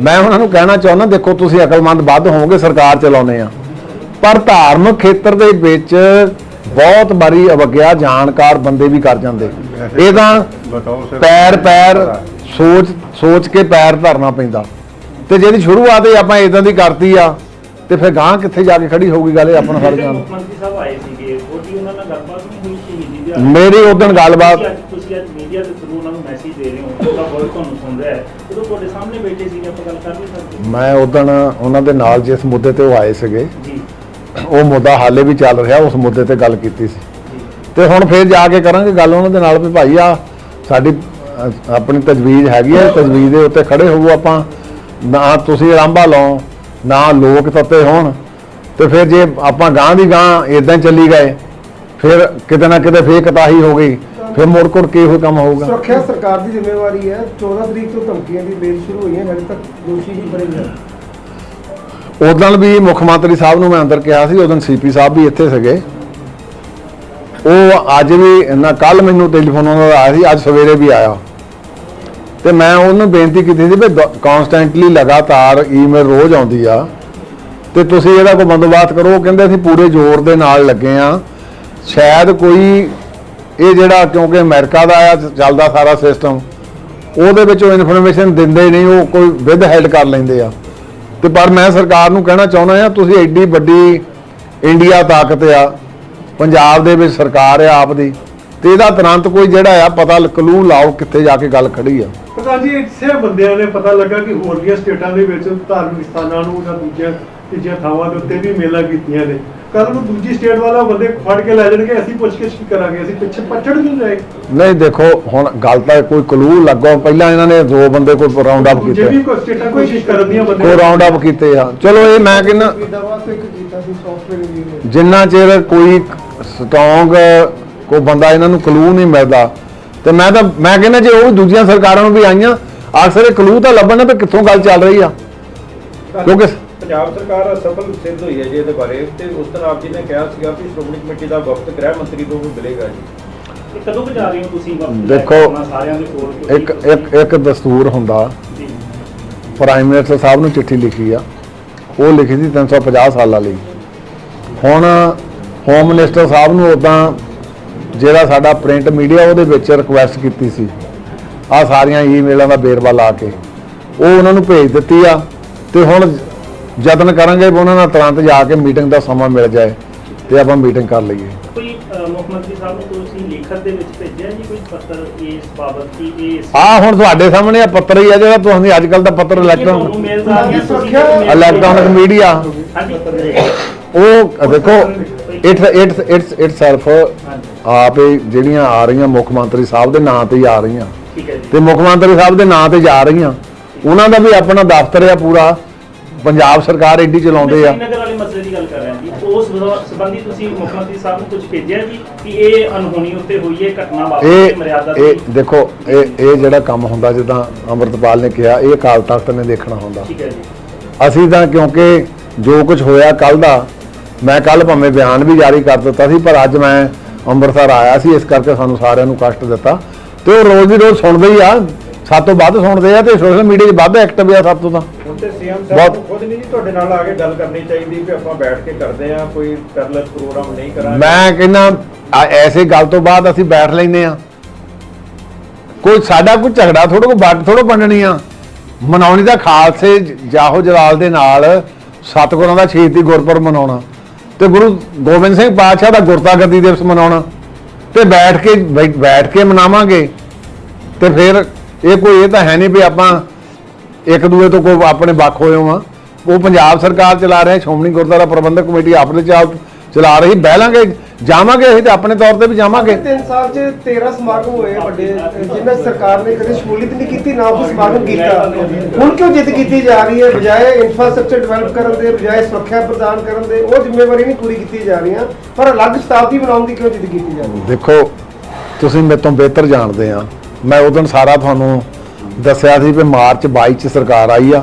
ਮੈਂ ਉਹਨਾਂ ਨੂੰ ਕਹਿਣਾ ਚਾਹੁੰਦਾ ਦੇਖੋ ਤੁਸੀਂ ਅਕਲਮੰਦ ਵੱਧ ਹੋਵੋਗੇ ਸਰਕਾਰ ਚਲਾਉਨੇ ਆ। ਪਰ ਧਾਰਮਿਕ ਖੇਤਰ ਦੇ ਵਿੱਚ ਬਹੁਤ ਵਾਰੀ ਅਵਗਿਆ ਜਾਣਕਾਰ ਬੰਦੇ ਵੀ ਕਰ ਜਾਂਦੇ। ਇਹ ਤਾਂ ਪੈਰ ਪੈਰ ਸੋਚ ਸੋਚ ਕੇ ਪੈਰ ਧਰਨਾ ਪੈਂਦਾ। ਤੇ ਜਿਹੜੀ ਸ਼ੁਰੂਆਤ ਹੀ ਆਪਾਂ ਇਦਾਂ ਦੀ ਕਰਤੀ ਆ ਤੇ ਫਿਰ ਗਾਂ ਕਿੱਥੇ ਜਾ ਕੇ ਖੜੀ ਹੋਊਗੀ ਗੱਲ ਇਹ ਆਪਾਂ ਨੂੰ ਜਿਹੜੇ ਜਾਣ। ਮੁੱਖ ਮੰਤਰੀ ਸਾਹਿਬ ਆਏ ਸੀਗੇ ਉਹਦੀ ਉਹਨਾਂ ਨਾਲ ਗੱਲਬਾਤ ਨਹੀਂ ਹੋਈ ਸ਼ਹੀਦੀ ਦੇ ਮੇਰੀ ਉਦੋਂ ਗੱਲਬਾਤ ਤੁਸੀਂ ਅੱਜ- ਤੁਸੀਂ ਅੱਜ ਮੀਡੀਆ ਦੇ ਥਰੂ ਉਹਨਾਂ ਨੂੰ ਮੈਸੇਜ ਦੇ ਰਹੇ ਹੋ ਉਹਦਾ ਵਰਡ ਤੁਹਾਨੂੰ ਸੁਣ ਰਿਹਾ ਹੈ। ਜਦੋਂ ਤੁਹਾਡੇ ਸਾਹਮਣੇ ਬੈਠੇ ਸੀਗੇ ਆਪਾਂ ਗੱਲ ਕਰ ਨਹੀਂ ਸਕਦੇ। ਮੈਂ ਉਦੋਂ ਉਹਨਾਂ ਦੇ ਨਾਲ ਜਿਸ ਮੁੱਦੇ ਤੇ ਉਹ ਆਏ ਸੀਗੇ ਜੀ। ਉਹ ਮੁੱਦਾ ਹਾਲੇ ਵੀ ਚੱਲ ਰਿਹਾ ਉਸ ਮੁੱਦੇ ਤੇ ਗੱਲ ਕੀਤੀ ਸੀ। ਤੇ ਹੁਣ ਫੇਰ ਜਾ ਕੇ ਕਰਾਂਗੇ ਗੱਲ ਉਹਨਾਂ ਦੇ ਨਾਲ ਵੀ ਭਾਈ ਆ ਸਾਡੀ ਆਪਣੀ ਤਜਵੀਜ਼ ਹੈਗੀ ਹੈ ਤਜਵੀਜ਼ ਦੇ ਉੱਤੇ ਖੜੇ ਹੋਵੋ ਆਪਾਂ। ਨਾ ਤੁਸੀਂ ਰਾਂਭਾ ਲਾਓ ਨਾ ਲੋਕ ਤੱਤੇ ਹੋਣ। ਤੇ ਫਿਰ ਜੇ ਆਪਾਂ ਗਾਂ ਦੀ ਗਾਂ ਇਦਾਂ ਚੱਲੀ ਗਏ ਫਿਰ ਕਿਤੇ ਨਾ ਕਿਤੇ ਫੇਰ ਕਤਾਹੀ ਹੋ ਗਈ। ਫਿਰ ਮੁੜ ਕੁੜ ਕੇ ਇਹੋ ਕੰਮ ਹੋਊਗਾ। ਸੁਰੱਖਿਆ ਸਰਕਾਰ ਦੀ ਜ਼ਿੰਮੇਵਾਰੀ ਹੈ। 14 ਤਰੀਕ ਤੋਂ ਧਮਕੀਆਂ ਦੀ ਬੇਲ ਸ਼ੁਰੂ ਹੋਈ ਹੈ ਹਜੇ ਤੱਕ ਦੋਸ਼ੀ ਨਹੀਂ ਫੜੇ ਗਏ। ਉਦੋਂ ਵੀ ਮੁੱਖ ਮੰਤਰੀ ਸਾਹਿਬ ਨੂੰ ਮੈਂ ਅੰਦਰ ਕਿਹਾ ਸੀ ਉਦੋਂ ਸੀਪੀ ਸਾਹਿਬ ਵੀ ਇੱਥੇ ਸੀਗੇ। ਉਹ ਅੱਜ ਵੀ ਨਾ ਕੱਲ ਮੈਨੂੰ ਟੈਲੀਫੋਨ ਉਹਨਾਂ ਦਾ ਆਇਆ ਸੀ ਅੱਜ ਸਵੇਰੇ ਵੀ ਆਇਆ। ਤੇ ਮੈਂ ਉਹਨੂੰ ਬੇਨਤੀ ਕੀਤੀ ਸੀ ਵੀ ਕਨਸਟੈਂਟਲੀ ਲਗਾਤਾਰ ਈਮੇਲ ਰੋਜ਼ ਆਉਂਦੀ ਆ। ਤੇ ਤੁਸੀਂ ਇਹਦਾ ਕੋਈ ਬੰਦੋਬਸਤ ਕਰੋ। ਉਹ ਕਹਿੰਦੇ ਅਸੀਂ ਪੂਰੇ ਜ਼ੋਰ ਦੇ ਨਾਲ ਲੱਗੇ ਆ। ਸ਼ਾਇਦ ਕੋਈ ਇਹ ਜਿਹੜਾ ਕਿਉਂਕਿ ਅਮਰੀਕਾ ਦਾ ਆ, ਚੱਲਦਾ ਸਾਰਾ ਸਿਸਟਮ ਉਹਦੇ ਵਿੱਚ ਉਹ ਇਨਫੋਰਮੇਸ਼ਨ ਦਿੰਦੇ ਨਹੀਂ, ਉਹ ਕੋਈ ਵਿਦ ਹੈਲਡ ਕਰ ਲੈਂਦੇ ਆ। ਤੇ ਪਰ ਮੈਂ ਸਰਕਾਰ ਨੂੰ ਕਹਿਣਾ ਚਾਹੁੰਦਾ ਆ, ਤੁਸੀਂ ਐਡੀ ਵੱਡੀ ਇੰਡੀਆ ਤਾਕਤ ਆ। ਪੰਜਾਬ ਦੇ ਵਿੱਚ ਸਰਕਾਰ ਆ ਆਪ ਦੀ ਤੇ ਇਹਦਾ ਤੁਰੰਤ ਕੋਈ ਜਿਹੜਾ ਆ ਪਤਾ ਕਲੂ ਲਾਓ ਕਿੱਥੇ ਜਾ ਕੇ ਗੱਲ ਖੜੀ ਆ। ਪ੍ਰਧਾਨ ਜੀ ਇਸੇ ਬੰਦਿਆਂ ਨੇ ਪਤਾ ਲੱਗਾ ਕਿ ਹੋਰ ਵੀ ਸਟੇਟਾਂ ਦੇ ਵਿੱਚ ਧਾਰਮਿਕ ਸਥਾਨਾਂ ਨੂੰ ਜਾਂ ਦੂਜੀਆਂ ਤੀਜੀਆਂ ਥਾਵਾਂ ਦੇ ਉੱਤੇ ਵੀ ਮੇਲਾ ਕੀਤੀਆਂ ਨੇ। ਕੱਲ ਨੂੰ ਦੂਜੀ ਸਟੇਟ ਵਾਲਾ ਬੰਦੇ ਫੜ ਕੇ ਲੈ ਜਾਣਗੇ ਅਸੀਂ ਪੁੱਛ ਕੇ ਕਰਾਂਗੇ ਅਸੀਂ ਪਿੱਛੇ ਪਛੜ ਨਹੀਂ ਜਾਏ? ਨਹੀਂ ਦੇਖੋ ਹੁਣ ਗੱਲ ਤਾਂ ਕੋਈ ਕਲੂ ਲੱਗੋ। ਪਹਿਲਾਂ ਇਹਨਾਂ ਨੇ ਦੋ ਬੰਦੇ ਕੋਈ ਰਾਉਂਡ ਅਪ ਦੂਜੇ ਕੀਤੇ। ਕੋਈ ਸਟੇਟਾਂ ਕੋਸ਼ਿਸ਼ ਕਰਨ ਦੀਆਂ ਬੰਦੇ ਕੋਈ ਰਾਉਂਡ ਅਪ ਕੀਤੇ ਆ। ਚਲੋ ਇਹ ਮੈਂ ਕਹਿੰਦਾ ਫਰੀਦਾਬਾਦ ਤੋਂ ਇੱਕ ਕੀਤਾ ਸੀ ਸੌਫਟਵੇਅਰ ਇੰਜੀਨੀਅਰ ਜਿੰਨਾ ਚਿਰ ਕੋਈ ਸਟਰੋਂਗ ਕੋਈ ਬੰਦਾ ਇਹਨਾਂ ਨੂੰ ਕਲੂ ਨਹੀਂ ਮਿਲਦਾ। ਤੇ ਮੈਂ ਤਾਂ ਮੈਂ ਕਹਿੰਦਾ ਜੇ ਉਹ ਵੀ ਦੂਜੀਆਂ ਸਰਕਾਰਾਂ ਨੂੰ ਵੀ ਆਈਆਂ ਅਕਸਰ ਇਹ ਕਲੂ ਤਾਂ ਲੱਭਣ ਵੀ ਕਿੱਥੋਂ ਗੱਲ ਚੱਲ ਰਹੀ ਆ? ਕਿਉਂਕਿ ਪੰਜਾਬ ਸਰਕਾਰ ਸਫਲ ਸਿੱਧ ਹੋਈ ਹੈ ਜੀ ਇਹਦੇ ਬਾਰੇ। ਤੇ ਉਸ ਦਿਨ ਆਪ ਜੀ ਨੇ ਕਿਹਾ ਸੀਗਾ ਕਿ ਸ਼੍ਰੋਮਣੀ ਕਮੇਟੀ ਦਾ ਵਕਤ ਗ੍ਰਹਿ ਮੰਤਰੀ ਤੋਂ ਵੀ ਮਿਲੇਗਾ ਜੀ। ਕਦੋਂ ਕੁ ਜਾ ਰਹੇ ਹੋ ਤੁਸੀਂ ਵਕਤ ਕੇ ਦੇਖੋ, ਸਾਰਿਆਂ ਦੇ ਕੋਲ ਇੱਕ ਇੱਕ ਇੱਕ ਦਸਤੂਰ ਹੁੰਦਾ। ਜੀ। ਪ੍ਰਾਈਮ ਮਿਨਿਸਟਰ ਸਾਹਿਬ ਨੂੰ ਚਿੱਠੀ ਲਿਖੀ ਆ। ਉਹ ਲਿਖੀ ਸੀ 350 ਸਾਲਾਂ ਲਈ। ਹੁਣ ਹੋਮ ਮਿਨਿਸਟਰ ਸਾਹਿਬ ਨੂੰ ਉਦਾਂ ਜਿਹੜਾ ਸਾਡਾ ਪ੍ਰਿੰਟ ਮੀਡੀਆ ਉਹਦੇ ਵਿੱਚ ਰਿਕੁਐਸਟ ਕੀਤੀ ਸੀ। ਆ ਸਾਰੀਆਂ ਈਮੇਲਾਂ ਦਾ ਬੇਰਵਾ ਲਾ ਕੇ। ਉਹ ਉਹਨਾਂ ਨੂੰ ਭੇਜ ਦਿੱਤੀ ਆ ਤੇ ਹੁਣ ਯਤਨ ਕਰਾਂਗੇ ਵੀ ਉਹਨਾਂ ਨਾਲ ਤੁਰੰਤ ਜਾ ਕੇ ਮੀਟਿੰਗ ਦਾ ਸਮਾਂ ਮਿਲ ਜਾਏ ਤੇ ਆਪਾਂ ਮੀਟਿੰਗ ਕਰ ਲਈਏ। ਕੋਈ ਮੁੱਖ ਮੰਤਰੀ ਸਾਹਿਬ ਨੂੰ ਤੁਸੀਂ ਲਿਖਤ ਦੇ ਵਿੱਚ ਭੇਜਿਆ ਜੀ ਕੋਈ ਪੱਤਰ ਇਸ ਬਾਬਤ ਕਿ ਇਹ ਆ ਹੁਣ ਤੁਹਾਡੇ ਸਾਹਮਣੇ ਆ ਪੱਤਰ ਹੀ ਆ ਜਿਹੜਾ ਤੁਸੀਂ ਅੱਜ ਕੱਲ ਦਾ ਪੱਤਰ ਤੁਹਾਨੂੰ ਇਲੈਕਟ੍ਰੋਨ ਮੇਲਸ ਆ ਰਹੀਆਂ, ਤੁਸੀਂ ਸੁਰੱਖਿਆ- mail- ਇਲੈਕਟ੍ਰੋਨਿਕ ਮੀਡੀਆ ਉਹ ਦੇਖੋ it's it's it's it's self ਹਾਂਜੀ। ਆਪ ਹੀ ਜਿਹੜੀਆਂ ਆ ਰਹੀਆਂ ਮੁੱਖ ਮੰਤਰੀ ਸਾਹਿਬ ਦੇ ਨਾਂ ਤੇ ਹੀ ਆ ਰਹੀਆਂ। ਠੀਕ ਹੈ ਜੀ। ਤੇ ਮੁੱਖ ਮੰਤਰੀ ਸਾਹਿਬ ਦੇ ਨਾਂ ਤੇ ਜਾ ਰਹੀਆਂ। ਉਹਨਾਂ ਦਾ ਵੀ ਆਪਣਾ ਦਫ਼ਤਰ ਆ ਪੂਰਾ। ਪੰਜਾਬ ਸਰਕਾਰ ਐਡੀ ਚਲਾਉਂਦੇ ਆ। ਸ਼੍ਰੀਨਗਰ ਵਾਲੇ ਮਸਲੇ ਦੀ ਗੱਲ ਕਰ ਰਹੇ ਹਾਂ ਜੀ। ਉਸ ਵਿਰੋ- ਸੰਬੰਧੀ ਤੁਸੀਂ ਮੁੱਖ ਮੰਤਰੀ ਸਾਹਿਬ ਨੂੰ ਕੁਝ ਭੇਜਿਆ ਜੀ ਕਿ ਇਹ ਅਨਹੋਣੀ ਉੱਤੇ ਹੋਈ ਹੈ ਘਟਨਾ ਵਾਪਰੀ ਹੈ ਇਹ ਮਰਿਆਦਾ ਇਹ ਦੀ ਦੇਖੋ ਇਹ ਇਹ ਜਿਹੜਾ ਕੰਮ ਹੁੰਦਾ ਜਿੱਦਾਂ ਅੰਮ੍ਰਿਤਪਾਲ ਨੇ ਕਿਹਾ ਇਹ ਅਕਾਲ ਤਖਤ ਨੇ ਦੇਖਣਾ ਹੁੰਦਾ। ਠੀਕ ਹੈ ਜੀ। ਅਸੀਂ ਤਾਂ ਕਿਉਂਕਿ ਜੋ ਕੁਝ ਹੋਇਆ ਕੱਲ ਦਾ ਮੈਂ ਕੱਲ ਭਾਵੇਂ ਬਿਆਨ ਵੀ ਜਾਰੀ ਕਰ ਦਿੱਤਾ ਸੀ ਪਰ ਅੱਜ ਮੈਂ ਅੰਮ੍ਰਿਤਸਰ ਆਇਆ ਸੀ ਇਸ ਕਰਕੇ ਸਾਨੂੰ ਸਾਰਿਆਂ ਨੂੰ ਕਸ਼ਟ ਦਿੱਤਾ। ਤੇ ਉਹ ਰੋਜ਼ ਦੀ ਰੋਜ਼ ਸੁਣਦੇ ਹੀ ਆ ਸਭ ਤੋਂ ਵੱਧ ਸੁਣਦੇ ਆ ਤੇ ਸੋਸ਼ਲ ਮੀਡੀਆ 'ਚ ਵੱਧ ਐਕਟਿਵ ਆ ਸਭ ਤੋਂ ਤਾਂ। ਹੁਣ ਤੇ ਸੀਐਮ ਸਾਹਿਬ ਨੂੰ ਖੁਦ ਨਹੀਂ ਜੀ ਤੁਹਾਡੇ ਨਾਲ ਆ ਕੇ ਗੱਲ ਕਰਨੀ ਚਾਹੀਦੀ ਵੀ ਆਪਾਂ ਬੈਠ ਕੇ ਕਰਦੇ ਆ ਕੋਈ ਪੈਰਲਲ ਪ੍ਰੋਗਰਾਮ ਨਹੀਂ ਕਰਾਂਗੇ। ਮੈਂ ਕਹਿੰਦਾ ਐਸੇ ਗੱਲ ਤੋਂ ਬਾਅਦ ਅਸੀਂ ਬੈਠ ਲੈਨੇ ਆ। ਕੋਈ ਸਾਡਾ ਕੋਈ ਝਗੜਾ ਥੋੜਾ ਕੋਈ ਵੱਟ ਥੋੜਾ ਬਣਨੀ ਆ। ਮਨਾਉਣੀ ਦਾ ਖਾਲਸੇ ਜਾਹੋ ਜਲਾਲ ਦੇ ਨਾਲ ਸਤਿਗੁਰਾਂ ਦਾ ਸ਼ਹੀਦੀ ਗੁਰਪੁਰਬ ਮਨਾਉਣਾ। ਤੇ ਗੁਰੂ ਗੋਬਿੰਦ ਸਿੰਘ ਪਾਤਸ਼ਾਹ ਦਾ ਗੁਰਤਾਗੱਦੀ ਦਿਵਸ ਮਨਾਉਣਾ ਤੇ ਬੈਠ ਕੇ ਬੈ- ਬੈਠ ਕੇ ਮਨਾਵਾਂਗੇ ਤੇ ਫਿਰ ਇਹ ਕੋਈ ਇਹ ਤਾਂ ਹੈ ਨਹੀਂ ਵੀ ਆਪਾਂ ਇੱਕ ਦੂਏ ਤੋਂ ਕੋਈ ਆਪਣੇ ਵੱਖ ਹੋਏ ਹਾਂ ਉਹ ਪੰਜਾਬ ਸਰਕਾਰ ਚਲਾ ਰਹੇ, ਸ਼੍ਰੋਮਣੀ ਗੁਰਦੁਆਰਾ ਪ੍ਰਬੰਧਕ ਕਮੇਟੀ ਆਪਣੇ ਚਾਲ ਚਲਾ ਰਹੀ, ਬਹਿ ਲਾਂਗੇ। ਜਾਵਾਂਗੇ ਅਸੀਂ ਤੇ ਆਪਣੇ ਤੌਰ ਤੇ ਵੀ ਜਾਵਾਂਗੇ। ਤਿੰਨ ਸਾਲ 'ਚ 13 ਸਮਾਗਮ ਹੋਏ ਆ ਵੱਡੇ ਜਿਨ੍ਹਾਂ 'ਚ ਸਰਕਾਰ ਨੇ ਕਦੇ ਸ਼ਮੂਲੀਅਤ ਨਹੀਂ ਕੀਤੀ ਨਾ ਕੋਈ ਸਮਾਗਮ ਕੀਤਾ। ਹੁਣ ਕਿਉਂ ਜਿੱਦ ਕੀਤੀ ਜਾ ਰਹੀ ਹੈ? ਬਜਾਏ ਇਨਫਰਾਸਟ੍ਰਕਚਰ ਡਿਵੈਲਪ ਕਰਨ ਦੇ ਬਜਾਏ ਸੁਰੱਖਿਆ ਪ੍ਰਦਾਨ ਕਰਨ ਦੇ ਉਹ ਜ਼ਿੰਮੇਵਾਰੀ ਨਹੀਂ ਪੂਰੀ ਕੀਤੀ ਜਾ ਰਹੀਆਂ। ਪਰ ਅਲੱਗ ਸ਼ਤਾਬਦੀ ਬਣਾਉਣ ਦੀ ਕਿਉਂ ਜਿੱਦ ਕੀਤੀ ਜਾ ਰਹੀ ਹੈ? ਦੇਖੋ ਤੁਸੀਂ ਮੇਰੇ ਤੋਂ ਬਿਹਤਰ ਜਾਣਦੇ ਆ। ਮੈਂ ਉਦੋਂ ਸਾਰਾ ਤੁਹਾਨੂੰ ਦੱਸਿਆ ਸੀ ਕਿ ਮਾਰਚ 22 ਚ ਸਰਕਾਰ ਆਈ ਆ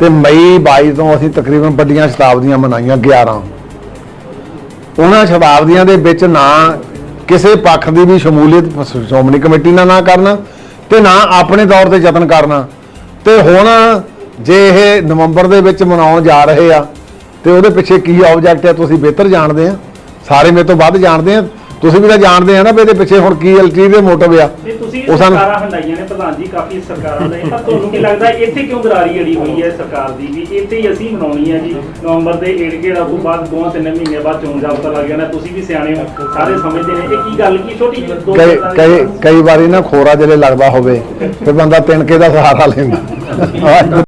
ਤੇ ਮਈ 22 ਤੋਂ ਅਸੀਂ ਤਕਰੀਬਨ ਵੱਡੀਆਂ ਸ਼ਤਾਬਦੀਆਂ ਮਨਾਈਆਂ 11 ਉਹਨਾਂ ਸ਼ਤਾਬਦੀਆਂ ਦੇ ਵਿੱਚ ਨਾ ਕਿਸੇ ਪੱਖ ਦੀ ਵੀ ਸ਼ਮੂਲੀਅਤ ਸ਼੍ਰੋਮਣੀ ਕਮੇਟੀ ਨਾਲ ਨਾ ਕਰਨਾ ਤੇ ਨਾ ਆਪਣੇ ਤੌਰ ਤੇ ਯਤਨ ਕਰਨਾ। ਤੇ ਹੁਣ ਜੇ ਇਹ ਨਵੰਬਰ ਦੇ ਵਿੱਚ ਮਨਾਉਣ ਜਾ ਰਹੇ ਆ, ਤੇ ਉਹਦੇ ਪਿੱਛੇ ਕੀ ਆਬਜੈਕਟ ਹੈ ਤੁਸੀਂ ਬਿਹਤਰ ਜਾਣਦੇ ਆ। ਸਾਰੇ ਮੇਰੇ ਤੋਂ ਵੱਧ ਜਾਣਦੇ ਆ। ਤੁਸੀਂ ਵੀ ਤਾਂ ਜਾਣਦੇ ਆ ਨਾ ਵੀ ਇਹਦੇ ਪਿੱਛੇ ਹੁਣ ਕੀ ਅਲਟੀਰੇਟਿਵ ਮੋਟਿਵ ਆ। ਤੇ ਤੁਸੀਂ ਉਹ ਸਾਨੂੰ- ਸਰਕਾਰਾਂ ਹੰਡਾਈਆਂ ਨੇ ਪ੍ਰਧਾਨ ਜੀ ਕਾਫੀ ਸਰਕਾਰਾਂ ਨੇ ਤਾਂ ਤੁਹਾਨੂੰ ਕੀ ਲੱਗਦਾ ਇੱਥੇ ਕਿਉਂ ਗਰਾਰੀ ਅੜੀ ਹੋਈ ਹੈ ਸਰਕਾਰ ਦੀ ਵੀ? ਇੱਥੇ ਹੀ ਅਸੀਂ ਮਨਾਉਣੀ ਹੈ ਜੀ। ਨਵੰਬਰ ਦੇ ਏੜ ਗੇੜਾ ਤੋਂ ਬਾਅਦ ਦੋ ਤਿੰਨ ਮਹੀਨੇ ਬਾਅਦ ਚੋਣ ਜਾਬਤਾ ਲੱਗ ਜਾਣਾ। ਤੁਸੀਂ ਵੀ ਸਿਆਣੇ ਹੋ ਸਾਰੇ ਸਮਝਦੇ ਨੇ। ਇਹ ਕੀ ਗੱਲ ਕੀ ਛੋਟੀ ਜਿਹੀ? ਦੋ ਕਈ ਦੀ। ਕਈ ਵਾਰੀ ਨਾ ਖੋਰਾ ਜਿਹੜੇ ਲੱਗਦਾ ਹੋਵੇ ਫਿਰ ਬੰਦਾ ਤਿਣਕੇ ਦਾ ਸਹਾਰਾ ਲੈਂਦਾ।